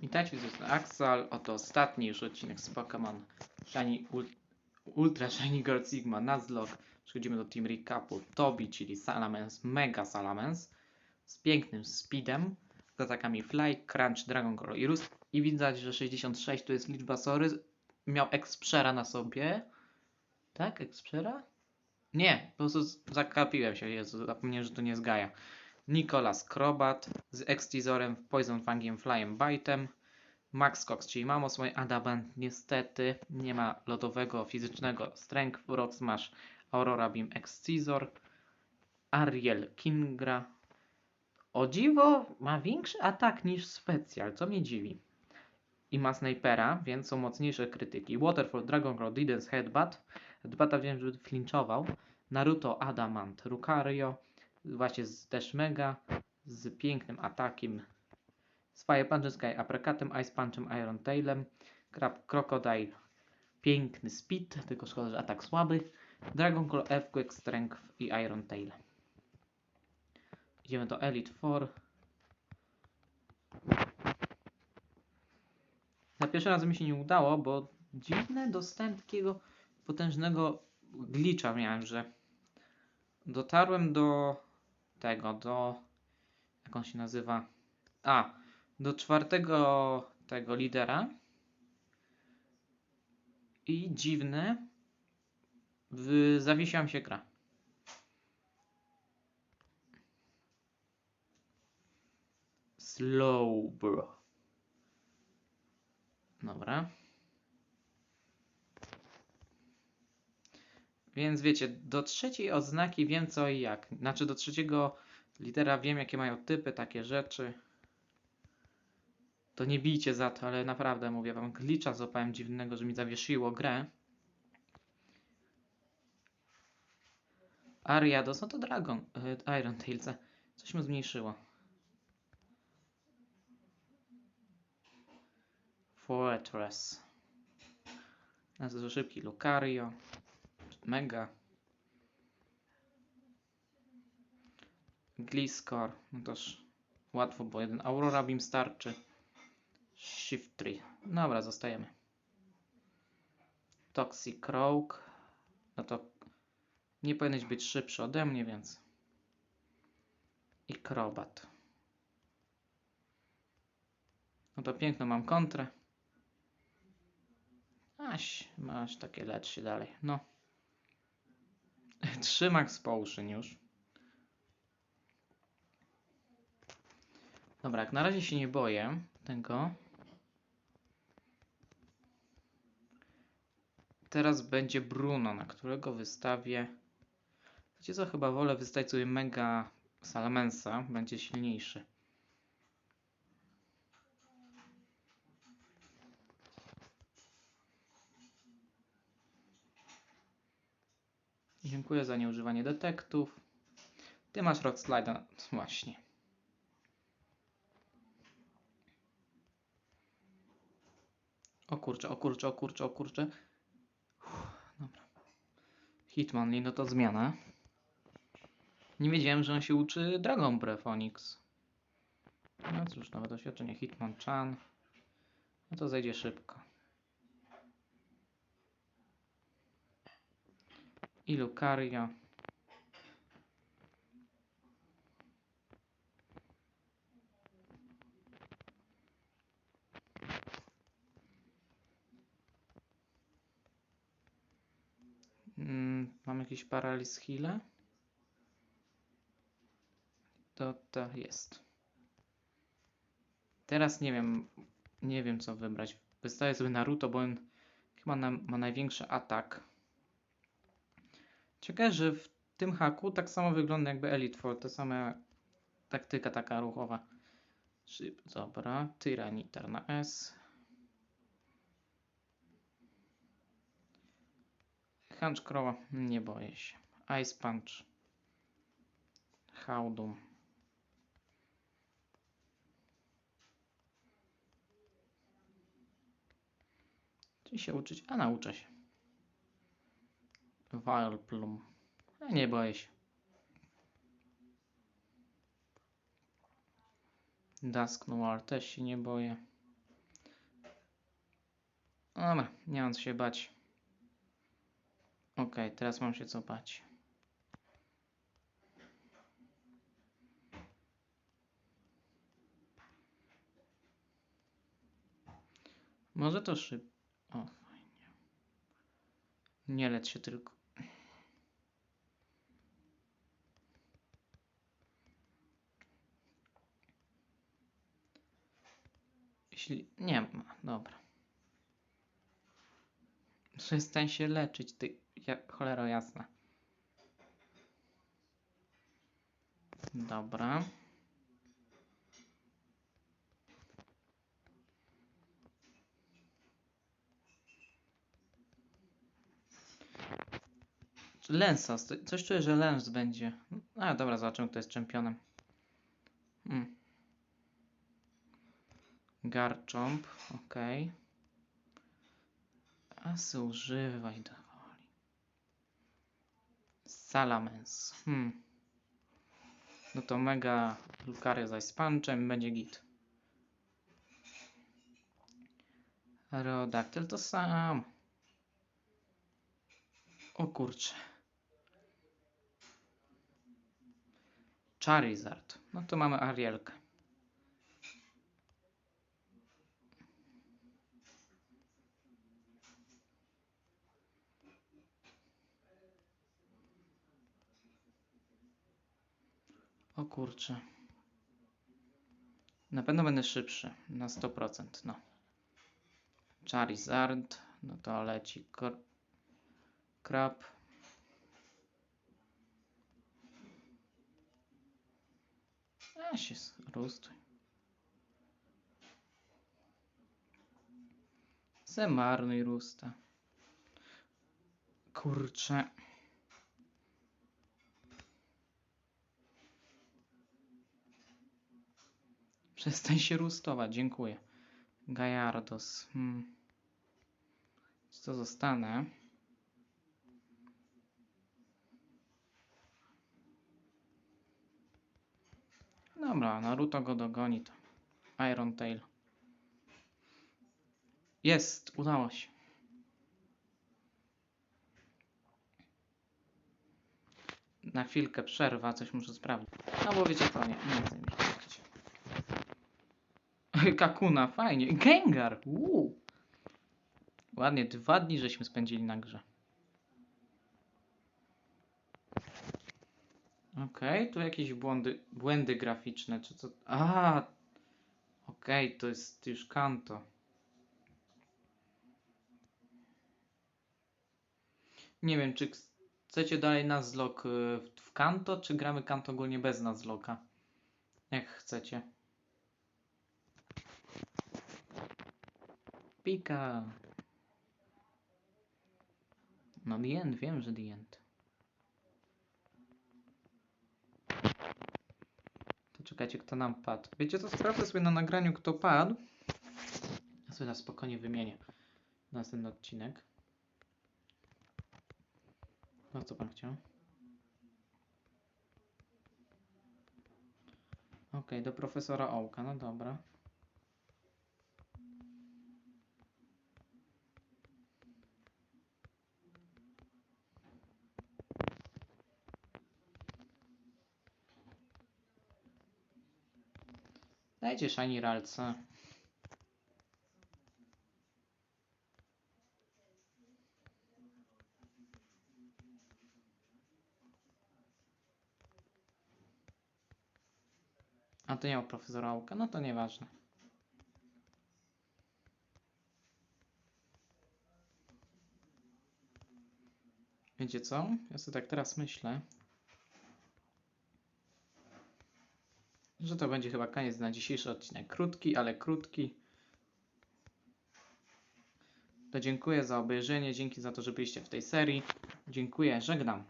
Witajcie, to jest Axel. Oto ostatni już odcinek z Pokémon Shiny Ul Ultra Shiny Gold Sigma Nuzlocke. Przechodzimy do Team Recapu. Tobi, czyli Salamence, Mega Salamence z pięknym speedem, z atakami Fly, Crunch, Dragon Claw i Roost. I widać, że 66 to jest liczba Sory. Miał Expera na sobie. Tak? Expera? Nie, po prostu zakapiłem się. Jezu, zapomniałem, że to nie jest Gaia. Nicolas Krobat z Extizorem, Poison Fangiem, Flyem Bite'em. Max Cox, czyli Mamo swój Adamant niestety nie ma lodowego fizycznego Strength, Rock Smash, Aurora Beam, Excizor. Ariel Kingra. O dziwo ma większy atak niż specjal, co mnie dziwi. I ma snajpera, więc są mocniejsze krytyki. Waterfall, Dragon Claw, Didens, Headbutt. Headbutta wiem, że flinchował. Naruto, Adamant, Lucario. Właśnie z też Mega. Z pięknym atakiem. Z Fire Punchem, Sky Uppercutem, Ice Punchem, Iron Tailem. Crab Crocodile. Piękny speed, tylko szkoda, że atak słaby. Dragon Claw, Earthquake, Strength i Iron Tail. Idziemy do Elite Four. Za pierwszy raz mi się nie udało, bo dziwne dostałem takiego potężnego glitcha miałem, że dotarłem do tego, do jak on się nazywa? A, do czwartego tego lidera i dziwne w, zawiesiła mi się gra. Slow, bro. Dobra. Więc wiecie, do trzeciej odznaki wiem co i jak. Znaczy do trzeciego litera wiem jakie mają typy, takie rzeczy. To nie bijcie za to, ale naprawdę mówię wam, glitcha złapałem dziwnego, że mi zawiesiło grę. Ariados, no to Dragon, y, Iron Tailce. Coś mu zmniejszyło. Fortress. Bardzo szybki Lucario. Mega. Gliscor. No toż łatwo, bo jeden Aurora Beam starczy. Shift 3. Dobra, zostajemy. Toxic Croak. No to nie powinieneś być szybszy ode mnie, więc. I Krobat. No to piękno mam kontrę. Aś, masz takie lecz się dalej. No. Trzy Max Potion już. Dobra, jak na razie się nie boję tego. Teraz będzie Bruno, na którego wystawię. Wiecie co, chyba wolę wystawić sobie Mega Salamensa, będzie silniejszy. Dziękuję za nieużywanie detektów. Ty masz Rock Slide'a. Właśnie. O kurczę, o kurczę, o kurczę, o kurczę. Uff, dobra. Hitmonlee, no to zmiana. Nie wiedziałem, że on się uczy Dragon Breath Onyx. No cóż, nowe doświadczenie Hitmonchan. No to zejdzie szybko. I Lucario. Mm, mam jakiś paraliz heal'a? To to jest. Teraz nie wiem, nie wiem co wybrać. Wystawię sobie Naruto, bo on chyba na, ma największy atak. Ciekawe, że w tym haku tak samo wygląda jakby Elite Four, ta sama taktyka taka ruchowa. Szyb, dobra, Tyranitar na S. Hunch Crowa, nie boję się. Ice Punch. Howdum. Czy się uczyć? A nauczę się. A nie boję się. Dusk Noir też się nie boję. Dobra, nie mam co się bać. Okej, teraz mam się co bać. Może to szyb... O, fajnie. Nie leć się tylko. Jeśli... Nie ma, dobra. Przestań się leczyć, ty... Ja... Cholero jasna. Dobra. Lensa, sto- coś czuję, że Lens będzie. A dobra, zobaczymy kto jest czempionem. Hmm. Garchomp, okej. Asy używać do woli. Salamence. Hmm. No to mega Lucario zaś z punchem będzie git. Rodactyl to sam. O kurczę. Charizard. No to mamy Arielkę. O kurczę. Na pewno będę szybszy. Na 100%. No. Charizard. No to leci. Krab. A się rustuj. Zemarnuj rusta. Kurczę. Przestań się rustować, dziękuję. Gajardos. Hmm. Co zostanę? Dobra, Naruto go dogoni to. Iron Tail. Jest, udało się. Na chwilkę przerwa, coś muszę sprawdzić. No bo wiecie co, nie, nie chcę. Kakuna, fajnie. Gengar, uuu. Ładnie, dwa dni żeśmy spędzili na grze. Okej, tu jakieś błędy, błędy graficzne, czy co? A, okej, to jest już Kanto. Nie wiem, czy chcecie dalej Nuzlocke y, w- w Kanto, czy gramy Kanto ogólnie bez Nuzlocke'a? Jak chcecie. Pika. No The End, wiem, że The End. To czekajcie, kto nam padł. Wiecie co, sprawdzę sobie na nagraniu, kto padł. Ja sobie na spokojnie wymienię następny odcinek. No co pan chciał? Okej, do profesora Ołka, no dobra. Dajcie Shiny Ralca. A to nie ma profesora Ołka, no to nieważne. Wiecie co? Ja sobie tak teraz myślę, że to będzie chyba koniec na dzisiejszy odcinek. Krótki, ale krótki. To dziękuję za obejrzenie, dzięki za to, że byliście w tej serii. Dziękuję, żegnam.